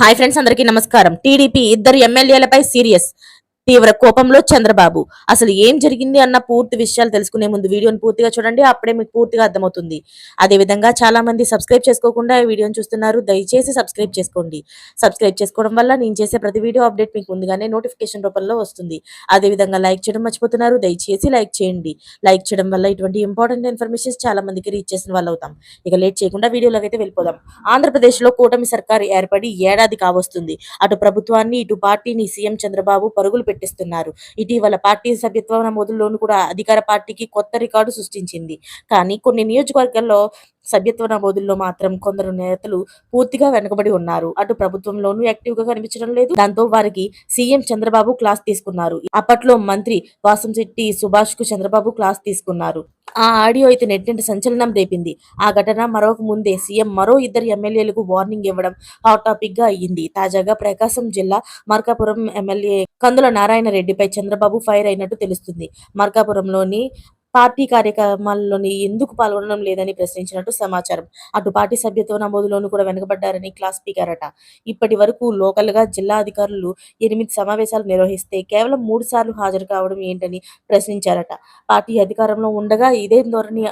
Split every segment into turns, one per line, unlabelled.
Hi friends అందరికీ నమస్కారం. TDP ఇద్దరు ఎమ్మెల్యేలపై సీరియస్. తీవ్ర కోపంలో చంద్రబాబు. అసలు ఏం జరిగింది అన్న పూర్తి విషయాలు తెలుసుకునే ముందు వీడియోని పూర్తిగా చూడండి అప్పుడే మీకు పూర్తిగా అర్థమవుతుంది. అదే విధంగా చాలా మంది సబ్స్క్రైబ్ చేసుకోకుండా ఈ వీడియోని చూస్తున్నారు దయచేసి సబ్స్క్రైబ్ చేసుకోండి. సబ్స్క్రైబ్ చేసుకోవడం వల్ల నేను చేసే ప్రతి వీడియో అప్డేట్ మీకు ముందుగానే నోటిఫికేషన్ రూపంలో వస్తుంది. అదే విధంగా లైక్ చేయడం మర్చిపోతున్నారు దయచేసి లైక్ చేయండి. లైక్ చేయడం వల్ల ఇటువంటి ఇంపార్టెంట్ ఇన్ఫర్మేషన్స్ చాలా మందికి రీచ్ చేసిన వాళ్ళు అవుతాం ఇక లేట్ చేయకుండా వీడియోలోకి అయితే వెళ్ళిపోదాం. ఆంధ్రప్రదేశ్లో కూటమి సర్కార్ ఏర్పడి ఏడాది కావస్తుంది. అటు ప్రభుత్వాన్ని ఇటు పార్టీని సీఎం చంద్రబాబు పరుగులు పెట్టిస్తున్నారు. ఇటీవల పార్టీ సభ్యత్వ నమోదుల్లోనూ కూడా అధికార పార్టీకి కొత్త రికార్డు సృష్టించింది. కానీ కొన్ని నియోజకవర్గాల్లో సభ్యత్వ నమోదుల్లో మాత్రం కొందరు నేతలు పూర్తిగా వెనుకబడి ఉన్నారు. అటు ప్రభుత్వంలోనూ యాక్టివ్గా కనిపించడం లేదు. దాంతో వారికి సీఎం చంద్రబాబు క్లాస్ తీసుకున్నారు. అప్పట్లో మంత్రి వాసంశెట్టి సుభాష్కు చంద్రబాబు క్లాస్ తీసుకున్నారు. ఆ ఆడియో అయితే నెట్టింటి సంచలనం రేపింది. ఆ ఘటన మరొక ముందే సీఎం మరో ఇద్దరు ఎమ్మెల్యేలకు వార్నింగ్ ఇవ్వడం హాట్ టాపిక్గా అయ్యింది. తాజాగా ప్రకాశం జిల్లా మార్కాపురం ఎమ్మెల్యే కందుల నారాయణ రెడ్డిపై చంద్రబాబు ఫైర్ అయినట్టు తెలుస్తుంది. మార్కాపురంలోని పార్టీ కార్యక్రమాల్లోని ఎందుకు పాల్గొనడం లేదని ప్రశ్నించినట్టు సమాచారం. అటు పార్టీ సభ్యత్వ నమోదులోనూ కూడా వెనుకబడ్డారని క్లాస్ స్పీకర్ అట. ఇప్పటి వరకు లోకల్గా జిల్లా అధికారులు ఎనిమిది సమావేశాలు నిర్వహిస్తే కేవలం మూడు సార్లు హాజరు కావడం ఏంటని ప్రశ్నించారట. పార్టీ అధికారంలో ఉండగా ఇదే ధోరణి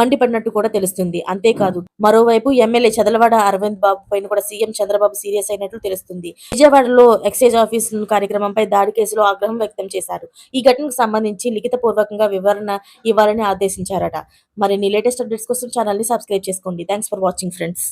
మండిపడినట్టు కూడా తెలుస్తుంది. అంతేకాదు మరోవైపు ఎమ్మెల్యే చదలవాడ అరవింద్ బాబు పైన కూడా సీఎం చంద్రబాబు సీరియస్ అయినట్లు తెలుస్తుంది. విజయవాడలో ఎక్సైజ్ ఆఫీస్ కార్యక్రమంపై దాడి కేసులో ఆగ్రహం వ్యక్తం చేశారు. ఈ ఘటనకు సంబంధించి లిఖిత పూర్వకంగా వివరణ ఇవ్వాలని ఆదేశించారట. మరిన్ని లేటెస్ట్ అప్డేట్స్ కోసం ఛానల్ని సబ్స్క్రైబ్ చేసుకోండి. Thanks for watching friends